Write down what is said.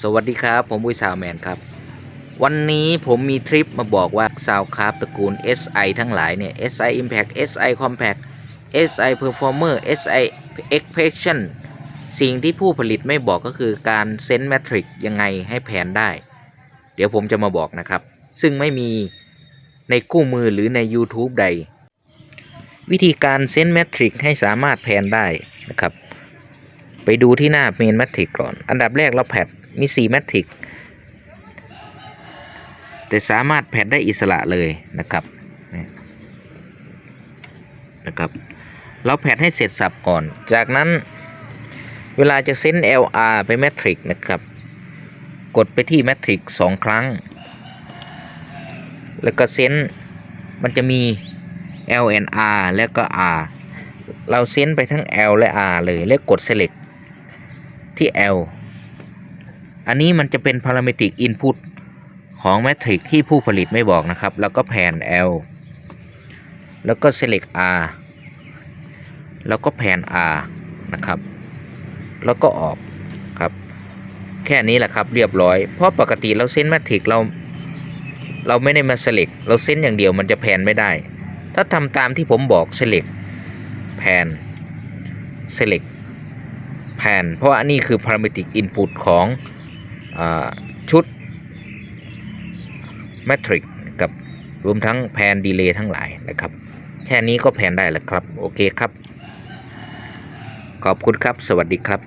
สวัสดีครับ ผมอุ้ยสาวแมนครับ วันนี้ผมมีทริปมาบอกว่าซาวคราฟตระกูล SI ทั้งหลายเนี่ย SI Impact SI Compact SI Performer SI Expression สิ่งที่ผู้ผลิตไม่บอกก็คือการเซน s ์แมทริกยังไงให้แผนได้ เดี๋ยวผมจะมาบอกนะครับ ซึ่งไม่มีในคู่มือหรือใน YouTube ใด วิธีการเซน s ์แมทริกให้สามารถแผนได้นะครับ ไปดูที่หน้าเมนแมทริกก่อน อันดับแรกเราแพด มี4แมทริกแต่สามารถแพดได้อิสระเลยนะครับนะครับ เราแพดให้เสร็จสับก่อน จากนั้นเวลาจะเซน LR ไปแมทริกนะครับ กดไปที่แมทริกสองครั้ง แล้วก็เซนมันจะมี LNR แล้วก็ R เราเซนไปทั้ง L และ R เลย แล้วกด select ที่ L อันนี้มันจะเป็น parametric input ของ matrix ที่ผู้ผลิตไม่บอกนะครับ แล้วก็แผน L แล้วก็ select R แล้วก็แผน R นะครับ แล้วก็ออกครับ แค่นี้แหละครับเรียบร้อย เพราะปกติเราเซน matrix เรา เราไม่ได้มา select เราเซนอย่างเดียวมันจะแผนไม่ได้ ถ้าทำตามที่ผมบอก select แผน select แผนเพราะว่าอันนี้คือ parametric input ของ ชุดแมทริกกับรวมทั้งแผนดีเลย์ทั้งหลายนะครับ แค่นี้ก็แผนได้แล้วครับ โอเคครับ ขอบคุณครับ สวัสดีครับ